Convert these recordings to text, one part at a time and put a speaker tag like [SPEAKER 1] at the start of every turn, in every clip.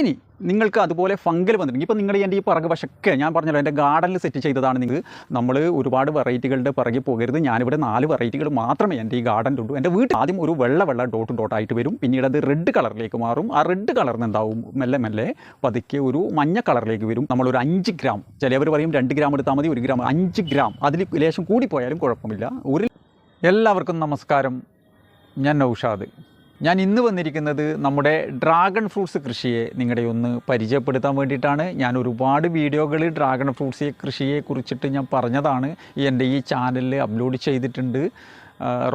[SPEAKER 1] ഇനി നിങ്ങൾക്ക് അതുപോലെ ഫംഗൽ വന്നിട്ടുണ്ടെങ്കിൽ ഇപ്പോൾ നിങ്ങളുടെ എന്റെ ഈ പിറക് വശക്കെ ഞാൻ പറഞ്ഞല്ലോ എന്റെ ഗാർഡനിൽ സെറ്റ് ചെയ്തതാണ് നിങ്ങൾ നമ്മൾ ഒരുപാട് വെറൈറ്റികളുടെ പിറകെ പോകരുത്. ഞാനിവിടെ നാല് വെറൈറ്റികൾ മാത്രമേ എന്റെ ഈ ഗാർഡനിലുള്ളൂ. എന്റെ വീട്ടിൽ ആദ്യം ഒരു വെള്ള വെള്ള ഡോട്ട് ഡോട്ടായിട്ട് വരും. പിന്നീട് അത് റെഡ് കളറിലേക്ക് മാറും. ആ റെഡ് കളറിന് എന്താവും? മെല്ലെ മെല്ലെ പതുക്കെ ഒരു മഞ്ഞ കളറിലേക്ക് വരും. നമ്മളൊരു അഞ്ച് ഗ്രാം ചിലവർ പറയും രണ്ട് ഗ്രാം എടുത്താൽ മതി ഒരു ഗ്രാം അഞ്ച് ഗ്രാം. അതിൽ ലേശം കൂടിപ്പോയാലും കുഴപ്പമില്ല. ഒരു എല്ലാവർക്കും നമസ്കാരം. ഞാൻ നൗഷാദ്. ഞാൻ ഇന്ന് വന്നിരിക്കുന്നത് നമ്മുടെ ഡ്രാഗൺ ഫ്രൂട്ട്സ് കൃഷിയെ നിങ്ങളുടെ ഒന്ന് പരിചയപ്പെടുത്താൻ വേണ്ടിയിട്ടാണ്. ഞാൻ ഒരുപാട് വീഡിയോകൾ ഡ്രാഗൺ ഫ്രൂട്ട്സ് കൃഷിയെ കുറിച്ചിട്ട് ഞാൻ പറഞ്ഞതാണ്. എന്റെ ഈ ചാനലിൽ അപ്ലോഡ് ചെയ്തിട്ടുണ്ട്.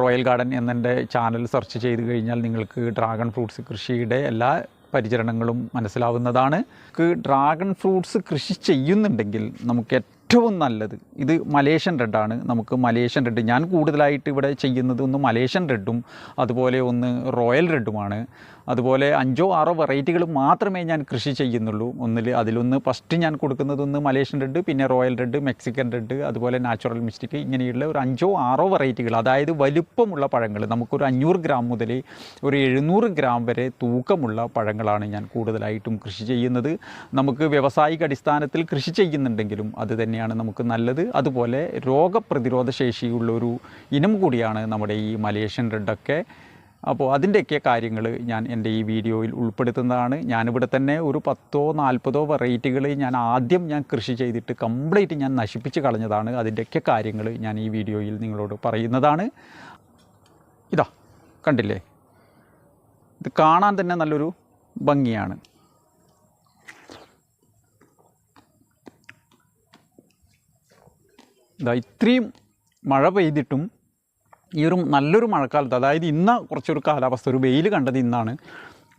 [SPEAKER 1] റോയൽ ഗാർഡൻ എന്നെന്റെ ചാനൽ സെർച്ച് ചെയ്ത് കഴിഞ്ഞാൽ നിങ്ങൾക്ക് ഡ്രാഗൺ ഫ്രൂട്ട്സ് കൃഷിയുടെ എല്ലാ പരിചരണങ്ങളും മനസ്സിലാവുന്നതാണ്. ഡ്രാഗൺ ഫ്രൂട്ട്സ് കൃഷി ചെയ്യുന്നുണ്ടെങ്കിൽ നമുക്ക് ഏറ്റവും നല്ലത്. ഇത് മലേഷ്യൻ റെഡാണ് നമുക്ക് മലേഷ്യൻ റെഡ് ഞാൻ കൂടുതലായിട്ട് ഇവിടെ ചെയ്യുന്നത് ഒന്ന് മലേഷ്യൻ റെഡും അതുപോലെ ഒന്ന് റോയൽ റെഡുമാണ് അതുപോലെ അഞ്ചോ ആറോ വെറൈറ്റികൾ മാത്രമേ ഞാൻ കൃഷി ചെയ്യുന്നുള്ളൂ. ഒന്നിൽ അതിലൊന്ന് ഫസ്റ്റ് ഞാൻ കൊടുക്കുന്നത് ഒന്ന് മലേഷ്യൻ റെഡ് പിന്നെ റോയൽ റെഡ് മെക്സിക്കൻ റെഡ് അതുപോലെ നാച്ചുറൽ മിസ്റ്റിക് ഇങ്ങനെയുള്ള ഒരു അഞ്ചോ ആറോ വെറൈറ്റികൾ അതായത് വലുപ്പമുള്ള പഴങ്ങൾ നമുക്കൊരു അഞ്ഞൂറ് ഗ്രാം മുതൽ ഒരു എഴുന്നൂറ് ഗ്രാം വരെ തൂക്കമുള്ള പഴങ്ങളാണ് ഞാൻ കൂടുതലായിട്ടും കൃഷി ചെയ്യുന്നത്. നമുക്ക് വ്യവസായിക അടിസ്ഥാനത്തിൽ കൃഷി ചെയ്യുന്നുണ്ടെങ്കിലും അത് തന്നെയാണ് നമുക്ക് നല്ലത്. അതുപോലെ രോഗപ്രതിരോധ ശേഷിയുള്ളൊരു ഇനം കൂടിയാണ് നമ്മുടെ ഈ മലേഷ്യൻ റെഡൊക്കെ അപ്പോൾ അതിന്റെയൊക്കെ കാര്യങ്ങൾ ഞാൻ എന്റെ ഈ വീഡിയോയിൽ ഉൾപ്പെടുത്തുന്നതാണ്. ഞാനിവിടെ തന്നെ ഒരു പത്തോ നാൽപ്പതോ വെറൈറ്റികൾ ഞാൻ ആദ്യം ഞാൻ കൃഷി ചെയ്തിട്ട് കംപ്ലീറ്റ് ഞാൻ നശിപ്പിച്ച് കളഞ്ഞതാണ്. അതിന്റെയൊക്കെ കാര്യങ്ങൾ ഞാൻ ഈ വീഡിയോയിൽ നിങ്ങളോട് പറയുന്നതാണ്. ഇതാ കണ്ടില്ലേ? ഇത് കാണാൻ തന്നെ നല്ലൊരു ഭംഗിയാണ്. ഇതാ ഇത്രയും മഴ പെയ്തിട്ടും ഈ ഒരു നല്ലൊരു മഴക്കാലത്ത് അതായത് ഇന്ന് കുറച്ചൊരു കാലാവസ്ഥ ഒരു വെയിൽ കണ്ടത് ഇന്നാണ്.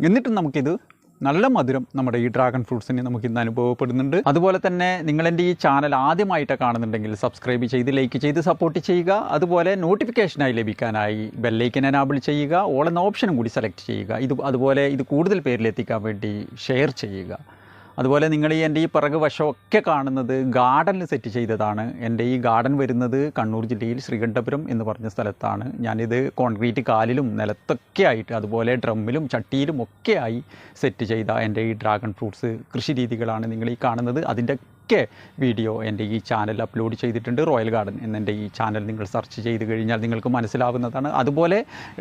[SPEAKER 1] എന്നിട്ടും നമുക്കിത് നല്ല മധുരം നമ്മുടെ ഈ ഡ്രാഗൺ ഫ്രൂട്ട്സിന് നമുക്ക് ഇന്ന് അനുഭവപ്പെടുന്നുണ്ട്. അതുപോലെ തന്നെ നിങ്ങളെന്റെ ഈ ചാനൽ ആദ്യമായിട്ട് കാണുന്നുണ്ടെങ്കിൽ സബ്സ്ക്രൈബ് ചെയ്ത് ലൈക്ക് ചെയ്ത് സപ്പോർട്ട് ചെയ്യുക. അതുപോലെ നോട്ടിഫിക്കേഷനായി ലഭിക്കാനായി ബെല്ലൈക്കൻ എനാബിൾ ചെയ്യുക. ഓൾ എന്ന ഓപ്ഷനും കൂടി സെലക്ട് ചെയ്യുക. ഇത് അതുപോലെ ഇത് കൂടുതൽ പേരിലെത്തിക്കാൻ വേണ്ടി ഷെയർ ചെയ്യുക. അതുപോലെ നിങ്ങൾ ഈ എന്റെ ഈ പിറക് വശമൊക്കെ കാണുന്നത് ഗാർഡനിൽ സെറ്റ് ചെയ്തതാണ്. എന്റെ ഈ ഗാർഡൻ വരുന്നത് കണ്ണൂർ ജില്ലയിൽ ശ്രീകണ്ഠപുരം എന്ന് പറഞ്ഞ സ്ഥലത്താണ്. ഞാനിത് കോൺക്രീറ്റ് കാലിലും നിലത്തൊക്കെ ആയിട്ട് അതുപോലെ ഡ്രമ്മിലും ചട്ടിയിലും ഒക്കെ ആയി സെറ്റ് ചെയ്ത എന്റെ ഈ ഡ്രാഗൺ ഫ്രൂട്ട്സ് കൃഷി രീതികളാണ് നിങ്ങൾ ഈ കാണുന്നത്. അതിന്റെ ഒക്കെ വീഡിയോ എന്റെ ഈ ചാനൽ അപ്ലോഡ് ചെയ്തിട്ടുണ്ട്. റോയൽ ഗാർഡൻ എന്നെന്റെ ഈ ചാനൽ നിങ്ങൾ സെർച്ച് ചെയ്ത് കഴിഞ്ഞാൽ നിങ്ങൾക്ക് മനസ്സിലാവുന്നതാണ്. അതുപോലെ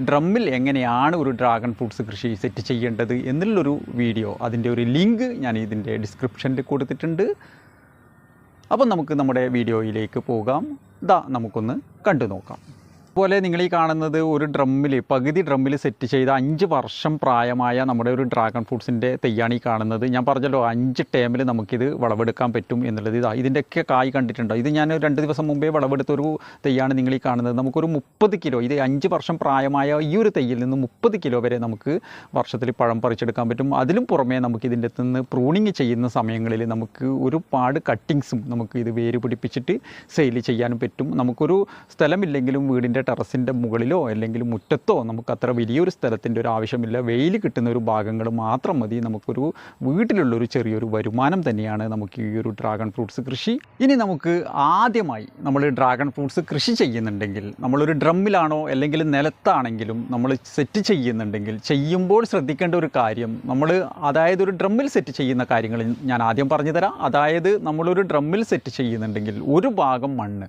[SPEAKER 1] ഡ്രമ്മിൽ എങ്ങനെയാണ് ഒരു ഡ്രാഗൺ ഫ്രൂട്ട്സ് കൃഷി സെറ്റ് ചെയ്യേണ്ടത് എന്നുള്ളൊരു വീഡിയോ അതിന്റെ ഒരു ലിങ്ക് ഞാൻ ഇതിന്റെ ഡിസ്ക്രിപ്ഷനിൽ കൊടുത്തിട്ടുണ്ട്. അപ്പം നമുക്ക് നമ്മുടെ വീഡിയോയിലേക്ക് പോകാം. ഇതാ നമുക്കൊന്ന് കണ്ടു നോക്കാം. അതുപോലെ നിങ്ങൾ ഈ കാണുന്നത് ഒരു ഡ്രമ്മിൽ പകുതി ഡ്രമ്മിൽ സെറ്റ് ചെയ്ത അഞ്ച് വർഷം പ്രായമായ നമ്മുടെ ഒരു ഡ്രാഗൺ ഫ്രൂട്ട്സിന്റെ തെയ്യാണ് ഈ കാണുന്നത്. ഞാൻ പറഞ്ഞല്ലോ അഞ്ച് ടേമിൽ നമുക്കിത് വിളവെടുക്കാൻ പറ്റും എന്നുള്ളത്. ഇതാ ഇതിന്റെയൊക്കെ കായ് കണ്ടിട്ടുണ്ടോ? ഇത് ഞാൻ രണ്ട് ദിവസം മുമ്പേ വിളവെടുത്തൊരു തെയ്യാണ് നിങ്ങൾ ഈ കാണുന്നത്. നമുക്കൊരു മുപ്പത് കിലോ ഇത് അഞ്ച് വർഷം പ്രായമായ ഈ ഒരു തെയ്യിൽ നിന്ന് മുപ്പത് കിലോ വരെ നമുക്ക് വർഷത്തിൽ പഴം പറിച്ചെടുക്കാൻ പറ്റും. അതിലും പുറമേ നമുക്ക് ഇതിന്റെ നിന്ന് പ്രൂണിങ് ചെയ്യുന്ന സമയങ്ങളിൽ നമുക്ക് ഒരുപാട് കട്ടിങ്സും നമുക്ക് ഇത് വേര് പിടിപ്പിച്ചിട്ട് സെയിൽ ചെയ്യാനും പറ്റും. നമുക്കൊരു സ്ഥലമില്ലെങ്കിലും വീടിന്റെ ടെറസിന്റെ മുകളിലോ അല്ലെങ്കിൽ മുറ്റത്തോ നമുക്ക് അത്ര വലിയൊരു സ്ഥലത്തിന്റെ ഒരു ആവശ്യമില്ല. വെയിൽ കിട്ടുന്ന ഒരു ഭാഗങ്ങൾ മാത്രം മതി. നമുക്കൊരു വീട്ടിലുള്ളൊരു ചെറിയൊരു വരുമാനം തന്നെയാണ് നമുക്ക് ഈ ഒരു ഡ്രാഗൺ ഫ്രൂട്ട്സ് കൃഷി. ഇനി നമുക്ക് ആദ്യമായി നമ്മൾ ഡ്രാഗൺ ഫ്രൂട്ട്സ് കൃഷി ചെയ്യുന്നുണ്ടെങ്കിൽ നമ്മളൊരു ഡ്രമ്മിലാണോ അല്ലെങ്കിൽ നിലത്താണെങ്കിലും നമ്മൾ സെറ്റ് ചെയ്യുന്നുണ്ടെങ്കിൽ ചെയ്യുമ്പോൾ ശ്രദ്ധിക്കേണ്ട ഒരു കാര്യം നമ്മൾ അതായത് ഒരു ഡ്രമ്മിൽ സെറ്റ് ചെയ്യുന്ന കാര്യങ്ങൾ ഞാൻ ആദ്യം പറഞ്ഞു അതായത് നമ്മളൊരു ഡ്രമ്മിൽ സെറ്റ് ചെയ്യുന്നുണ്ടെങ്കിൽ ഒരു ഭാഗം മണ്ണ്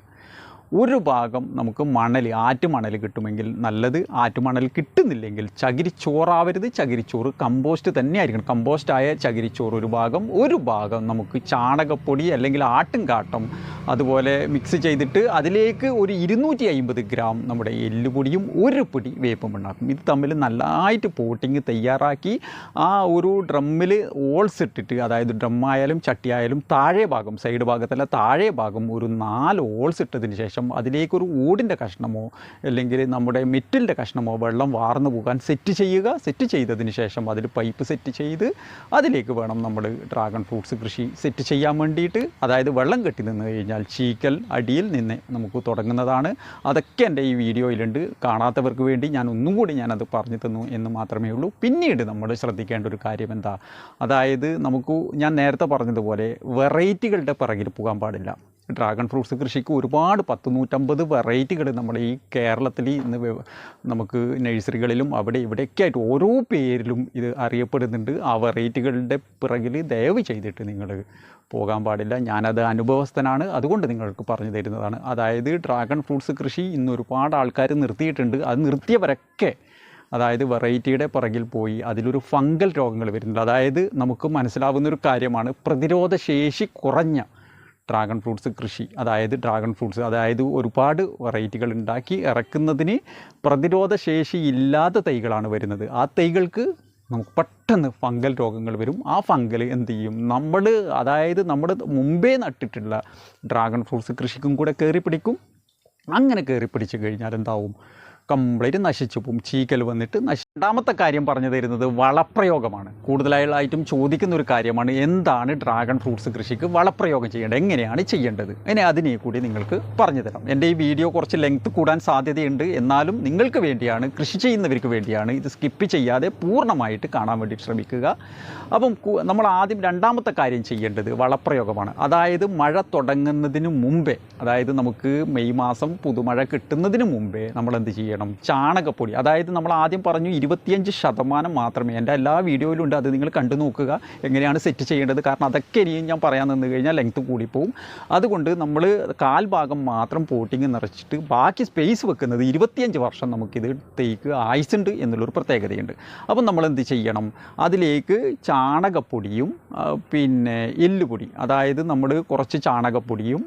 [SPEAKER 1] ഒരു ഭാഗം നമുക്ക് മണൽ ആറ്റുമണൽ കിട്ടുമെങ്കിൽ നല്ലത്. ആറ്റുമണൽ കിട്ടുന്നില്ലെങ്കിൽ ചകിരിച്ചോറാവരുത്. ചകിരിച്ചോറ് കമ്പോസ്റ്റ് തന്നെ ആയിരിക്കണം കമ്പോസ്റ്റ് ആയ ചകിരിച്ചോറ് ഒരു ഭാഗം ഒരു ഭാഗം നമുക്ക് ചാണകപ്പൊടി അല്ലെങ്കിൽ ആട്ടുംകാട്ടം അതുപോലെ മിക്സ് ചെയ്തിട്ട് അതിലേക്ക് ഒരു ഇരുന്നൂറ്റി അമ്പത് ഗ്രാം നമ്മുടെ എല്ലുപൊടിയും ഒരു പൊടി വേപ്പും ഉണ്ടാക്കും. ഇത് തമ്മിൽ നല്ലതായിട്ട് പോട്ടിങ് തയ്യാറാക്കി ആ ഒരു ഡ്രമ്മിൽ ഓൾസ് ഇട്ടിട്ട് അതായത് ഡ്രമ്മായാലും ചട്ടിയായാലും താഴെ ഭാഗം സൈഡ് ഭാഗത്തല്ല താഴെ ഭാഗം ഒരു നാല് ഓൾസ് ഇട്ടതിന് ശേഷം അതിലേക്കൊരു ഓടിന്റെ കഷ്ണമോ അല്ലെങ്കിൽ നമ്മുടെ മെറ്റിലിന്റെ കഷ്ണമോ വെള്ളം വാർന്നു പോകാൻ സെറ്റ് ചെയ്യുക സെറ്റ് ചെയ്തതിന് ശേഷം അതിൽ പൈപ്പ് സെറ്റ് ചെയ്ത് അതിലേക്ക് വേണം നമ്മൾ ഡ്രാഗൺ ഫ്രൂട്ട്സ് കൃഷി സെറ്റ് ചെയ്യാൻ വേണ്ടിയിട്ട്. അതായത് വെള്ളം കെട്ടി നിന്ന് കഴിഞ്ഞാൽ ചീക്കൽ അടിയിൽ നിന്ന് നമുക്ക് തുടങ്ങുന്നതാണ്. അതൊക്കെ എന്റെ ഈ വീഡിയോയിലുണ്ട്. കാണാത്തവർക്ക് വേണ്ടി ഞാൻ ഒന്നും കൂടി ഞാനത് പറഞ്ഞു തന്നു എന്ന് മാത്രമേ ഉള്ളൂ. പിന്നീട് നമ്മൾ ശ്രദ്ധിക്കേണ്ട ഒരു കാര്യം എന്താ? അതായത് നമുക്ക് ഞാൻ നേരത്തെ പറഞ്ഞതുപോലെ വെറൈറ്റികളുടെ പിറകിൽ പോകാൻ പാടില്ല. ഡ്രാഗൺ ഫ്രൂട്ട്സ് കൃഷിക്ക് ഒരുപാട് പത്ത് നൂറ്റമ്പത് വെറൈറ്റികൾ നമ്മുടെ ഈ കേരളത്തിൽ ഇന്ന് നമുക്ക് നഴ്സറികളിലും അവിടെ ഇവിടെയൊക്കെ ആയിട്ട് ഓരോ പേരിലും ഇത് അറിയപ്പെടുന്നുണ്ട്. ആ വെറൈറ്റികളുടെ പിറകിൽ ദയവ് ചെയ്തിട്ട് നിങ്ങൾ പോകാൻ പാടില്ല. ഞാനത് അനുഭവസ്ഥനാണ്. അതുകൊണ്ട് നിങ്ങൾക്ക് പറഞ്ഞു തരുന്നതാണ്. അതായത് ഡ്രാഗൺ ഫ്രൂട്ട്സ് കൃഷി ഇന്ന് ഒരുപാട് ആൾക്കാർ നിർത്തിയിട്ടുണ്ട്. അത് നിർത്തിയവരൊക്കെ അതായത് വെറൈറ്റിയുടെ പുറകിൽ പോയി അതിലൊരു ഫംഗൽ രോഗങ്ങൾ വരുന്നുണ്ട്. അതായത് നമുക്ക് മനസ്സിലാവുന്ന ഒരു കാര്യമാണ് പ്രതിരോധ ശേഷി കുറഞ്ഞ ഡ്രാഗൺ ഫ്രൂട്ട്സ് കൃഷി അതായത് ഡ്രാഗൺ ഫ്രൂട്ട്സ് അതായത് ഒരുപാട് വെറൈറ്റികൾ ഉണ്ടാക്കി ഇറക്കുന്നതിന് പ്രതിരോധ ശേഷി ഇല്ലാത്ത തൈകളാണ് വരുന്നത്. ആ തൈകൾക്ക് നമുക്ക് പെട്ടെന്ന് ഫംഗൽ രോഗങ്ങൾ വരും. ആ ഫംഗൽ എന്ത് ചെയ്യും? നമ്മൾ അതായത് നമ്മൾ മുമ്പേ നട്ടിട്ടുള്ള ഡ്രാഗൺ ഫ്രൂട്ട്സ് കൃഷിക്കും കൂടെ കയറി പിടിക്കും. അങ്ങനെ കയറി പിടിച്ചു കഴിഞ്ഞാൽ എന്താവും? കംപ്ലീറ്റ് നശിച്ചു പോകും. ചീക്കൽ വന്നിട്ട് നശി രണ്ടാമത്തെ കാര്യം പറഞ്ഞു തരുന്നത് വളപ്രയോഗമാണ്. കൂടുതലായിട്ടും ചോദിക്കുന്ന ഒരു കാര്യമാണ് എന്താണ് ഡ്രാഗൺ ഫ്രൂട്ട്സ് കൃഷിക്ക് വളപ്രയോഗം ചെയ്യേണ്ടത്? എങ്ങനെയാണ് ചെയ്യേണ്ടത്? ഇനി അതിനെ കൂടി നിങ്ങൾക്ക് പറഞ്ഞു തരാം. എന്റെ ഈ വീഡിയോ കുറച്ച് ലെങ്ത് കൂടാൻ സാധ്യതയുണ്ട്. എന്നാലും നിങ്ങൾക്ക് വേണ്ടിയാണ് കൃഷി ചെയ്യുന്നവർക്ക് വേണ്ടിയാണ് ഇത് സ്കിപ്പ് ചെയ്യാതെ പൂർണമായിട്ട് കാണാൻ വേണ്ടി ശ്രമിക്കുക. അപ്പം നമ്മൾ ആദ്യം രണ്ടാമത്തെ കാര്യം ചെയ്യേണ്ടത് വളപ്രയോഗമാണ്. അതായത് മഴ തുടങ്ങുന്നതിന് മുമ്പേ അതായത് നമുക്ക് മെയ് മാസം പുതുമഴ കിട്ടുന്നതിന് മുമ്പേ നമ്മൾ എന്ത് ചെയ്യണം? ചാണകപ്പൊടി. അതായത് നമ്മൾ ആദ്യം പറഞ്ഞു ഇരുപത്തിയഞ്ച് ശതമാനം മാത്രമേ എന്റെ എല്ലാ വീഡിയോയിലും ഉണ്ട് അത് നിങ്ങൾ കണ്ടു നോക്കുക എങ്ങനെയാണ് സെറ്റ് ചെയ്യേണ്ടത്. കാരണം അതൊക്കെ ഇനിയും ഞാൻ പറയാൻ നിന്ന് കഴിഞ്ഞാൽ ലെങ്ത്ത് കൂടിപ്പോവും. അതുകൊണ്ട് നമ്മൾ കാൽ ഭാഗം മാത്രം പോട്ടിങ് നിറച്ചിട്ട് ബാക്കി സ്പേസ് വെക്കുന്നത് ഇരുപത്തിയഞ്ച് വർഷം നമുക്കിത് തേക്ക് ആയുസുണ്ട് എന്നുള്ളൊരു പ്രത്യേകതയുണ്ട്. അപ്പം നമ്മൾ എന്ത് ചെയ്യണം? അതിലേക്ക് ചാണകപ്പൊടിയും പിന്നെ എല്ലുപൊടി. അതായത് നമ്മൾ കുറച്ച് ചാണകപ്പൊടിയും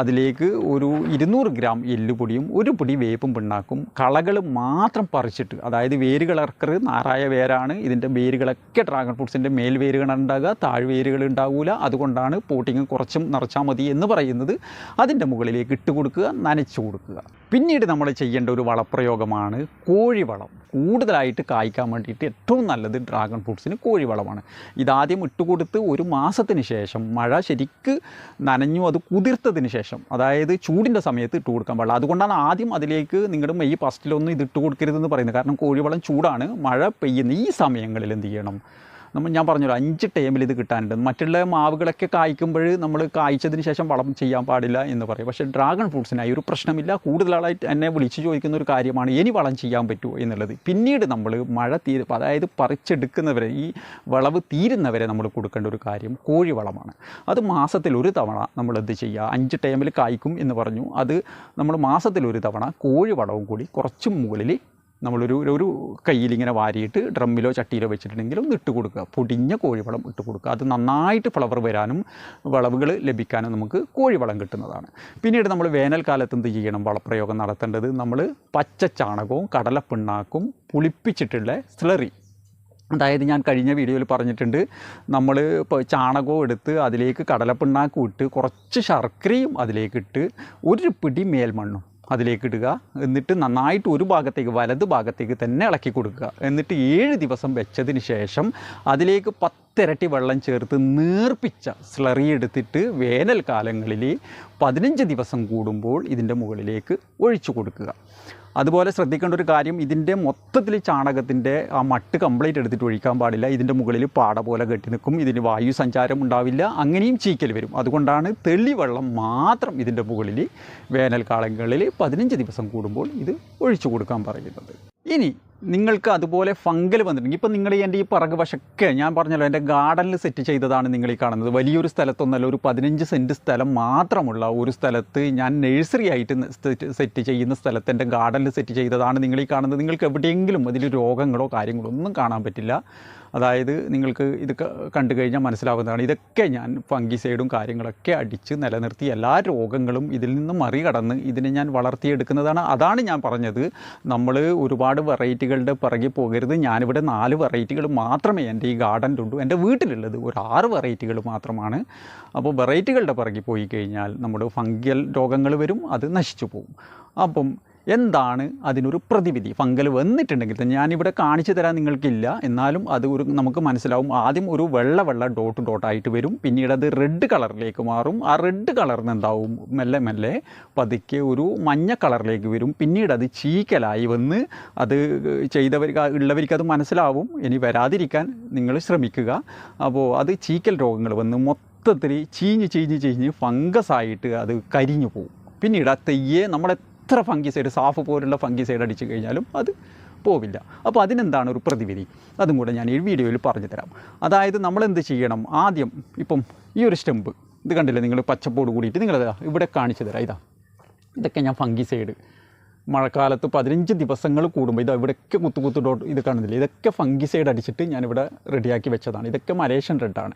[SPEAKER 1] അതിലേക്ക് ഒരു ഇരുന്നൂറ് ഗ്രാം എല്ലുപൊടിയും ഒരു പൊടി വേപ്പും പിണ്ണാക്കും. കളകൾ മാത്രം പറിച്ചിട്ട് അതായത് വേരുകൾ ഇറക്കറ് നാറായ വേരാണ് ഇതിന്റെ വേരുകളൊക്കെ ഡ്രാഗൺ ഫ്രൂട്ട്സിന്റെ മേൽവേരുകൾ ഉണ്ടാകുക താഴ് വേരുകൾ ഉണ്ടാവില്ല അതുകൊണ്ടാണ് പോട്ടിങ് കുറച്ചും നിറച്ചാൽ മതി എന്ന് പറയുന്നത്. അതിന്റെ മുകളിലേക്ക് ഇട്ട് കൊടുക്കുക നനച്ചു കൊടുക്കുക. പിന്നീട് നമ്മൾ ചെയ്യേണ്ട ഒരു വളപ്രയോഗമാണ് കോഴിവളം. കൂടുതലായിട്ട് കായ്ക്കാൻ വേണ്ടിയിട്ട് ഏറ്റവും നല്ലത് ഡ്രാഗൺ ഫ്രൂട്ട്സിന് കോഴിവളമാണ്. ഇതാദ്യം ഇട്ടുകൊടുത്ത് ഒരു മാസത്തിന് ശേഷം മഴ ശരിക്ക് നനഞ്ഞു അത് കുതിർത്തതിന് ശേഷം അതായത് ചൂടിന്റെ സമയത്ത് ഇട്ട് കൊടുക്കാൻ പാടില്ല. അതുകൊണ്ടാണ് ആദ്യം അതിലേക്ക് നിങ്ങളുടെ മെയ് ഫസ്റ്റിലൊന്നും ഇത് ഇട്ട് കൊടുക്കരുതെന്ന് പറയുന്നത്. കാരണം കോഴിവളം ചൂടാണ് മഴ പെയ്യുന്ന ഈ സമയങ്ങളിൽ എന്ത് ചെയ്യണം? നമ്മൾ ഞാൻ പറഞ്ഞല്ലോ അഞ്ച് ടൈമിൽ ഇത് കിട്ടാനുണ്ട്. മറ്റുള്ള മാവുകളൊക്കെ കായ്ക്കുമ്പോൾ നമ്മൾ കായ്ച്ചതിന് ശേഷം വളം ചെയ്യാൻ പാടില്ല എന്ന് പറയും. പക്ഷേ ഡ്രാഗൺ ഫ്രൂട്ട്സിനായി ഒരു പ്രശ്നമില്ല. കൂടുതലായിട്ട് എന്നെ വിളിച്ചു ചോദിക്കുന്ന ഒരു കാര്യമാണ് ഇനി വളം ചെയ്യാൻ പറ്റുമോ എന്നുള്ളത്. പിന്നീട് നമ്മൾ മഴ തീര അതായത് പറിച്ചെടുക്കുന്നവരെ ഈ വളവ് തീരുന്നവരെ നമ്മൾ കൊടുക്കേണ്ട ഒരു കാര്യം കോഴി വളമാണ്. അത് മാസത്തിൽ ഒരു തവണ നമ്മൾ എന്ത് ചെയ്യുക അഞ്ച് ടൈമിൽ കായ്ക്കും എന്ന് പറഞ്ഞു. അത് നമ്മൾ മാസത്തിൽ ഒരു തവണ കോഴിവളവും കൂടി കുറച്ചും മുകളിൽ നമ്മളൊരു ഒരു- കയ്യിലിങ്ങനെ വാരിയിട്ട് ഡ്രമ്മിലോ ചട്ടിയിലോ വെച്ചിട്ടുണ്ടെങ്കിൽ ഒന്ന് ഇട്ട് കൊടുക്കുക. പൊടിഞ്ഞ കോഴിവളം ഇട്ട് കൊടുക്കുക. അത് നന്നായിട്ട് ഫ്ലവർ വരാനും വളവുകൾ ലഭിക്കാനും നമുക്ക് കോഴിവളം കിട്ടുന്നതാണ്. പിന്നീട് നമ്മൾ വേനൽക്കാലത്ത് എന്ത് ചെയ്യണം? വളപ്രയോഗം നടത്തേണ്ടത് നമ്മൾ പച്ച ചാണകവും കടലപ്പിണ്ണാക്കും പുളിപ്പിച്ചിട്ടുള്ള സ്ലറി. അതായത് ഞാൻ കഴിഞ്ഞ വീഡിയോയിൽ പറഞ്ഞിട്ടുണ്ട് നമ്മൾ ഇപ്പോൾ ചാണകവും എടുത്ത് അതിലേക്ക് കടലപ്പിണ്ണാക്കും ഇട്ട് കുറച്ച് ശർക്കരയും അതിലേക്ക് ഇട്ട് ഒരു പിടി മേൽമണ്ണും അതിലേക്ക് ഇടുക. എന്നിട്ട് നന്നായിട്ട് ഒരു ഭാഗത്തേക്ക് വലത് ഭാഗത്തേക്ക് തന്നെ ഇളക്കി കൊടുക്കുക. എന്നിട്ട് ഏഴ് ദിവസം വെച്ചതിന് ശേഷം അതിലേക്ക് പത്തിരട്ടി വെള്ളം ചേർത്ത് നീർപ്പിച്ച സ്ലറി എടുത്തിട്ട് വേനൽക്കാലങ്ങളിൽ പതിനഞ്ച് ദിവസം കൂടുമ്പോൾ ഇതിന്റെ മുകളിലേക്ക് ഒഴിച്ചു കൊടുക്കുക. അതുപോലെ ശ്രദ്ധിക്കേണ്ട ഒരു കാര്യം ഇതിന്റെ മൊത്തത്തിൽ ചാണകത്തിന്റെ ആ മട്ട് കംപ്ലീറ്റ് എടുത്തിട്ട് ഒഴിക്കാൻ പാടില്ല. ഇതിന്റെ മുകളിൽ പാട പോലെ കെട്ടി നിൽക്കും. ഇതിന് വായു സഞ്ചാരം ഉണ്ടാവില്ല. അങ്ങനെയും ചീക്കൽ വരും. അതുകൊണ്ടാണ് തെളിവെള്ളം മാത്രം ഇതിന്റെ മുകളിൽ വേനൽക്കാലങ്ങളിൽ പതിനഞ്ച് ദിവസം കൂടുമ്പോൾ ഇത് ഒഴിച്ചു കൊടുക്കാൻ പറയുന്നത്. ഇനി നിങ്ങൾക്ക് അതുപോലെ ഫംഗൽ വന്നിട്ടുണ്ടെങ്കിൽ ഇപ്പം നിങ്ങൾ എന്റെ ഈ പറക് വശക്കെ ഞാൻ പറഞ്ഞല്ലോ എന്റെ ഗാർഡനിൽ സെറ്റ് ചെയ്തതാണ് നിങ്ങൾ ഈ കാണുന്നത്. വലിയൊരു സ്ഥലത്തൊന്നല്ല ഒരു പതിനഞ്ച് സെന്റ് സ്ഥലം മാത്രമുള്ള ഒരു സ്ഥലത്ത് ഞാൻ നഴ്സറി ആയിട്ട് സെറ്റ് ചെയ്യുന്ന സ്ഥലത്ത് എന്റെ ഗാർഡനിൽ സെറ്റ് ചെയ്തതാണ് നിങ്ങൾ ഈ കാണുന്നത്. നിങ്ങൾക്ക് എവിടെയെങ്കിലും അതിൽ രോഗങ്ങളോ കാര്യങ്ങളോ ഒന്നും കാണാൻ പറ്റില്ല. അതായത് നിങ്ങൾക്ക് ഇത് കണ്ടു കഴിഞ്ഞാൽ മനസ്സിലാവുന്നതാണ്. ഇതൊക്കെ ഞാൻ ഫംഗിസൈഡും കാര്യങ്ങളൊക്കെ അടിച്ച് നിലനിർത്തി എല്ലാ രോഗങ്ങളും ഇതിൽ നിന്ന് മറികടന്ന് ഇതിനെ ഞാൻ വളർത്തിയെടുക്കുന്നതാണ്. അതാണ് ഞാൻ പറഞ്ഞത്. നമ്മൾ ഒരുപാട് വെറൈറ്റികളുടെ പിറകെ പോകരുത്. ഞാനിവിടെ നാല് വെറൈറ്റികൾ മാത്രമേ എന്റെ ഈ ഗാർഡനിലുള്ളൂ എന്റെ വീട്ടിലുള്ളത് ഒരു ആറ് വെറൈറ്റികൾ മാത്രമാണ്. അപ്പോൾ വെറൈറ്റികളുടെ പിറകെ പോയി കഴിഞ്ഞാൽ നമ്മുടെ ഫംഗൽ രോഗങ്ങൾ വരും അത് നശിച്ചു പോകും. അപ്പം എന്താണ് അതിനൊരു പ്രതിവിധി? ഫംഗൽ വന്നിട്ടുണ്ടെങ്കിൽ തന്നെ ഞാനിവിടെ കാണിച്ചു തരാൻ നിങ്ങൾക്കില്ല. എന്നാലും അത് ഒരു നമുക്ക് മനസ്സിലാവും. ആദ്യം ഒരു വെള്ള വെള്ള ഡോട്ട് ഡോട്ടായിട്ട് വരും. പിന്നീട് അത് റെഡ് കളറിലേക്ക് മാറും. ആ റെഡ് കളറിന് എന്താവും? മെല്ലെ മെല്ലെ പതുക്കെ ഒരു മഞ്ഞ കളറിലേക്ക് വരും. പിന്നീട് അത് ചീക്കലായി വന്ന് അത് ചെയ്തവർക്ക് ഉള്ളവർക്ക് അത് മനസ്സിലാവും. ഇനി വരാതിരിക്കാൻ നിങ്ങൾ ശ്രമിക്കുക. അപ്പോൾ അത് ചീക്കൽ രോഗങ്ങൾ വന്ന് മൊത്തത്തിൽ ചീഞ്ഞ് ചീഞ്ഞ് ചീഞ്ഞ് ഫംഗസ് ആയിട്ട് അത് കരിഞ്ഞു പോകും പിന്നീട് ആ തെയ്യെ നമ്മൾ എത്ര ഫംഗിസൈഡ് സാഫ് പോലുള്ള ഫംഗിസൈഡ് അടിച്ചു കഴിഞ്ഞാലും അത് പോവില്ല. അപ്പോൾ അതിനെന്താണ് ഒരു പ്രതിവിധി? അതും കൂടെ ഞാൻ ഈ വീഡിയോയിൽ പറഞ്ഞു തരാം. അതായത് നമ്മളെന്ത് ചെയ്യണം? ആദ്യം ഇപ്പം ഈ ഒരു സ്റ്റെമ്പ് ഇത് കണ്ടില്ലേ നിങ്ങൾ പച്ചപ്പോട് കൂടിയിട്ട്? നിങ്ങളത് ഇവിടെ കാണിച്ചു തരാം. ഇതാ ഇതൊക്കെ ഞാൻ ഫംഗിസൈഡ്. മഴക്കാലത്ത് പതിനഞ്ച് ദിവസങ്ങൾ കൂടുമ്പോൾ ഇതാ ഇവിടെയൊക്കെ കുത്തു കുത്തു ഡോട്ട് ഇത് കാണുന്നില്ല? ഇതൊക്കെ ഫംഗിസൈഡ് അടിച്ചിട്ട് ഞാനിവിടെ റെഡിയാക്കി വെച്ചതാണ്. ഇതൊക്കെ മലേഷ്യൻ റെഡാണ്.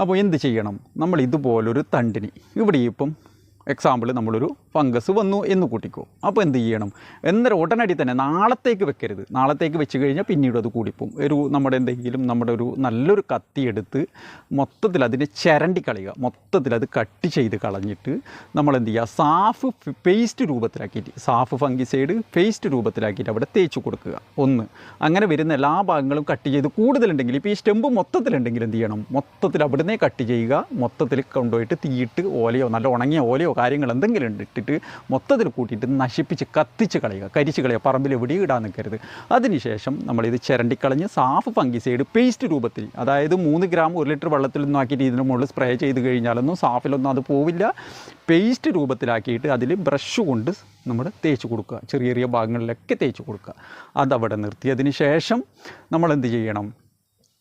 [SPEAKER 1] അപ്പോൾ എന്ത് ചെയ്യണം? നമ്മൾ ഇതുപോലൊരു തണ്ടിന് ഇവിടെ ഇപ്പം എക്സാമ്പിൾ നമ്മളൊരു ഫംഗസ് വന്നു എന്ന് കൂട്ടിക്കോ. അപ്പോൾ എന്ത് ചെയ്യണം? എന്നൊരു ഉടനടി തന്നെ നാളത്തേക്ക് വെക്കരുത്. നാളത്തേക്ക് വെച്ച് കഴിഞ്ഞാൽ പിന്നീട് അത് കൂടിപ്പോവും. ഒരു നമ്മുടെ എന്തെങ്കിലും നമ്മുടെ ഒരു നല്ലൊരു കത്തി എടുത്ത് മൊത്തത്തിൽ അതിനെ ചിരണ്ടി കളയുക. മൊത്തത്തിൽ അത് കട്ട് ചെയ്ത് കളഞ്ഞിട്ട് നമ്മൾ എന്ത് ചെയ്യുക? സാഫ് പേസ്റ്റ് രൂപത്തിലാക്കിയിട്ട് സാഫ് ഫംഗിസൈഡ് പേസ്റ്റ് രൂപത്തിലാക്കിയിട്ട് അവിടെ തേച്ച് കൊടുക്കുക. ഒന്ന്. അങ്ങനെ വരുന്ന എല്ലാ ഭാഗങ്ങളും കട്ട് ചെയ്ത് കൂടുതലുണ്ടെങ്കിൽ ഇപ്പോൾ ഈ സ്റ്റെമ്പ് മൊത്തത്തിലുണ്ടെങ്കിൽ എന്ത് ചെയ്യണം? മൊത്തത്തിൽ അവിടുന്ന് കട്ട് ചെയ്യുക. മൊത്തത്തിൽ കൊണ്ടുപോയിട്ട് തീയിട്ട് ഓലയോ നല്ല ഉണങ്ങിയ ഓലയോ കാര്യങ്ങൾ എന്തെങ്കിലും ഇട്ടിട്ട് മൊത്തത്തിൽ കൂട്ടിയിട്ട് നശിപ്പിച്ച് കത്തിച്ച് കളയുക. കരിച്ച് കളയുക. പറമ്പിൽ എവിടെയും ഇടാൻ നിൽക്കരുത്. അതിനുശേഷം നമ്മളിത് ചിരണ്ടിക്കളഞ്ഞ് സാഫ് ഫംഗിസൈഡ് പേസ്റ്റ് രൂപത്തിൽ അതായത് മൂന്ന് ഗ്രാം ഒരു ലിറ്റർ വെള്ളത്തിൽ നിന്നും ആക്കിയിട്ട് ഇതിന് മുകളിൽ സ്പ്രേ ചെയ്ത് കഴിഞ്ഞാലൊന്നും സാഫിലൊന്നും അത് പോവില്ല. പേസ്റ്റ് രൂപത്തിലാക്കിയിട്ട് അതിൽ ബ്രഷ് കൊണ്ട് നമ്മൾ തേച്ച് കൊടുക്കുക. ചെറിയ ചെറിയ ഭാഗങ്ങളിലൊക്കെ തേച്ച് കൊടുക്കുക. അതവിടെ നിർത്തിയതിന് ശേഷം നമ്മൾ എന്ത് ചെയ്യണം?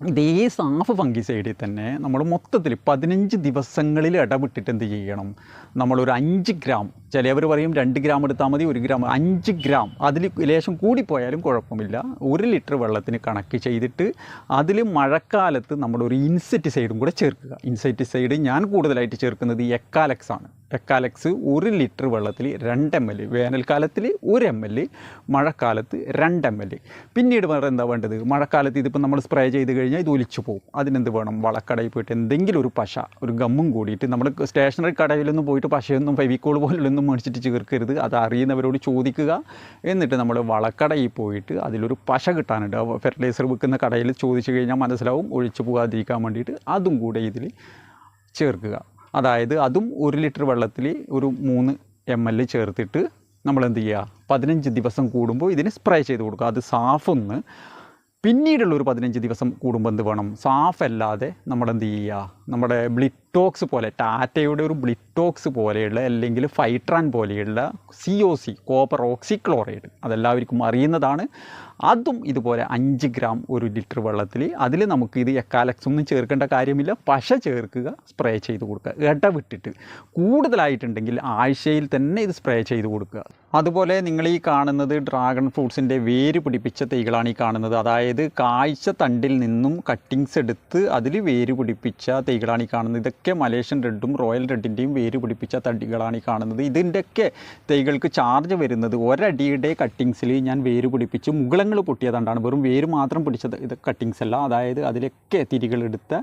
[SPEAKER 1] ഇതേ സാഫ് ഫംഗിസൈഡിൽ തന്നെ നമ്മൾ മൊത്തത്തിൽ പതിനഞ്ച് ദിവസങ്ങളിൽ ഇടവിട്ടിട്ട് എന്ത് ചെയ്യണം? നമ്മളൊരു അഞ്ച് ഗ്രാം ചിലവർ പറയും രണ്ട് ഗ്രാം എടുത്താൽ മതി ഒരു ഗ്രാം അഞ്ച് ഗ്രാം അതിൽ ലേശം കൂടിപ്പോയാലും കുഴപ്പമില്ല. ഒരു ലിറ്റർ വെള്ളത്തിന് കണക്ക് ചെയ്തിട്ട് അതിൽ മഴക്കാലത്ത് നമ്മളൊരു ഇൻസെറ്റിസൈഡും കൂടെ ചേർക്കുക. ഇൻസെറ്റിസൈഡ് ഞാൻ കൂടുതലായിട്ട് ചേർക്കുന്നത് എക്കാലക്സ് ആണ് എക്കാലക്സ് ഒരു ലിറ്റർ വെള്ളത്തിൽ രണ്ട് എം എൽ വേനൽക്കാലത്തിൽ ഒരു എം എൽ മഴക്കാലത്ത് രണ്ട് എം എൽ. പിന്നീട് വേറെ എന്താ വേണ്ടത്? മഴക്കാലത്ത് ഇതിപ്പോൾ നമ്മൾ സ്പ്രേ ചെയ്ത് കഴിഞ്ഞാൽ ഇത് ഒലിച്ചു പോകും. അതിനെന്ത് വേണം? വളക്കടയിൽ പോയിട്ട് എന്തെങ്കിലും ഒരു പശ ഒരു ഗമ്മും കൂടിയിട്ട് നമ്മൾ സ്റ്റേഷനറി കടയിലൊന്നും പോയിട്ട് പശയൊന്നും ഫെവിക്കോൾ പോലുള്ളൊന്നും മേടിച്ചിട്ട് ചേർക്കരുത്. അത് അറിയുന്നവരോട് ചോദിക്കുക. എന്നിട്ട് നമ്മൾ വളക്കടയിൽ പോയിട്ട് അതിലൊരു പശ കിട്ടാനുണ്ട്. ഫെർട്ടിലൈസർ വിൽക്കുന്ന കടയിൽ ചോദിച്ചു കഴിഞ്ഞാൽ മനസ്സിലാവും ഒഴിച്ചു പോകാതിരിക്കാൻ വേണ്ടിയിട്ട്. അതും കൂടെ ഇതിൽ ചേർക്കുക. അതായത് അതും ഒരു ലിറ്റർ വെള്ളത്തിൽ ഒരു മൂന്ന് എം എൽ ചേർത്തിട്ട് നമ്മൾ എന്ത് ചെയ്യുക പതിനഞ്ച് ദിവസം കൂടുമ്പോൾ ഇതിന് സ്പ്രേ ചെയ്ത് കൊടുക്കുക. അത് സാഫൊന്ന് പിന്നീടുള്ള ഒരു പതിനഞ്ച് ദിവസം കൂടുമ്പോൾ എന്ത് വേണം? സാഫ് അല്ലാതെ നമ്മൾ എന്ത് ചെയ്യുക നമ്മുടെ ബ്ലിറ്റോക്സ് പോലെ ടാറ്റയുടെ ഒരു ബ്ലിറ്റോക്സ് പോലെയുള്ള അല്ലെങ്കിൽ ഫൈട്രാൻ പോലെയുള്ള C O C copper oxychloride അതെല്ലാവർക്കും അറിയുന്നതാണ്. അതും ഇതുപോലെ അഞ്ച് ഗ്രാം ഒരു ലിറ്റർ വെള്ളത്തിൽ അതിൽ നമുക്ക് ഇത് എക്കാലക്സ് ഒന്നും ചേർക്കേണ്ട കാര്യമില്ല. പശ ചേർക്കുക സ്പ്രേ ചെയ്ത് കൊടുക്കുക. ഇടവിട്ടിട്ട് കൂടുതലായിട്ടുണ്ടെങ്കിൽ ആഴ്ചയിൽ തന്നെ ഇത് സ്പ്രേ ചെയ്ത് കൊടുക്കുക. അതുപോലെ നിങ്ങൾ ഈ കാണുന്നത് ഡ്രാഗൺ ഫ്രൂട്ട്സിന്റെ വേര് പിടിപ്പിച്ച തൈകളാണ് ഈ കാണുന്നത്. അതായത് കാഴ്ച തണ്ടിൽ നിന്നും കട്ടിങ്സ് എടുത്ത് അതിൽ വേര് പിടിപ്പിച്ച തൈകളാണ് ഈ കാണുന്നത്. ഇതൊക്കെ മലേഷ്യൻ റെഡും റോയൽ റെഡിന്റെയും വേര് പിടിപ്പിച്ച തടികളാണ് ഈ കാണുന്നത്. ഇതിന്റെയൊക്കെ തൈകൾക്ക് ചാർജ് വരുന്നത് ഒരടിയുടെ കട്ടിങ്സിൽ ഞാൻ വേര് പിടിപ്പിച്ച് മുകളങ്ങൾ പൊട്ടിയ പൊട്ടിയതുകൊണ്ടാണ് വെറും വേര് മാത്രം പിടിച്ചത്. ഇത് കട്ടിങ്സ് അല്ല. അതായത് അതിലൊക്കെ തിരികളെടുത്ത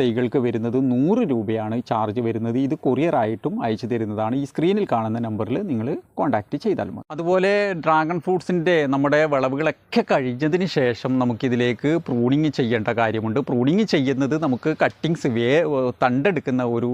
[SPEAKER 1] തൈകൾക്ക് വരുന്നത് നൂറ് രൂപയാണ് ചാർജ് വരുന്നത്. ഇത് കൊറിയറായിട്ടും അയച്ചു തരുന്നതാണ്. ഈ സ്ക്രീനിൽ കാണുന്ന നമ്പറിൽ നിങ്ങൾ കോൺടാക്റ്റ് ചെയ്താൽ മതി. അതുപോലെ ഡ്രാഗൺ ഫ്രൂട്ട്സിന്റെ നമ്മുടെ വിളവുകളൊക്കെ കഴിഞ്ഞതിന് ശേഷം നമുക്കിതിലേക്ക് പ്രൂണിങ് ചെയ്യേണ്ട കാര്യമുണ്ട്. പ്രൂണിങ് ചെയ്യുന്നത് നമുക്ക് കട്ടിങ്സ് വേ തണ്ടെടുക്കുന്ന ഒരു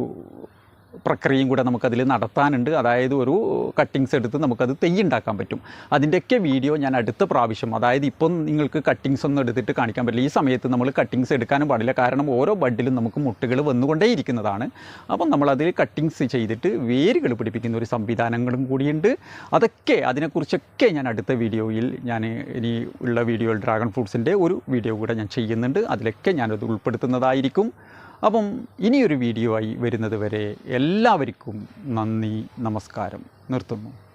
[SPEAKER 1] പ്രക്രിയയും കൂടെ നമുക്കതിൽ നടത്താനുണ്ട്. അതായത് ഒരു കട്ടിങ്സ് എടുത്ത് നമുക്കത് തെയ്യുണ്ടാക്കാൻ പറ്റും. അതിന്റെയൊക്കെ വീഡിയോ ഞാൻ അടുത്ത പ്രാവശ്യം അതായത് ഇപ്പം നിങ്ങൾക്ക് കട്ടിങ്സ് ഒന്നും എടുത്തിട്ട് കാണിക്കാൻ പറ്റില്ല. ഈ സമയത്ത് നമ്മൾ കട്ടിങ്സ് എടുക്കാനും പാടില്ല. കാരണം ഓരോ ബഡിലും നമുക്ക് മുട്ടുകൾ വന്നുകൊണ്ടേയിരിക്കുന്നതാണ്. അപ്പം നമ്മളതിൽ കട്ടിങ്സ് ചെയ്തിട്ട് വേരുകൾ പിടിപ്പിക്കുന്ന ഒരു സംവിധാനങ്ങളും കൂടിയുണ്ട്. അതൊക്കെ അതിനെക്കുറിച്ചൊക്കെ ഞാൻ അടുത്ത വീഡിയോയിൽ ഞാൻ ഇനി ഉള്ള വീഡിയോയിൽ ഡ്രാഗൺ ഫ്രൂട്ട്സിന്റെ ഒരു വീഡിയോ കൂടെ ഞാൻ ചെയ്യുന്നുണ്ട്. അതിലൊക്കെ ഞാനത് ഉൾപ്പെടുത്തുന്നതായിരിക്കും. അപ്പം ഇനിയൊരു വീഡിയോ ആയി വരുന്നത് വരെ എല്ലാവർക്കും നന്ദി നമസ്കാരം. നിർത്തുന്നു.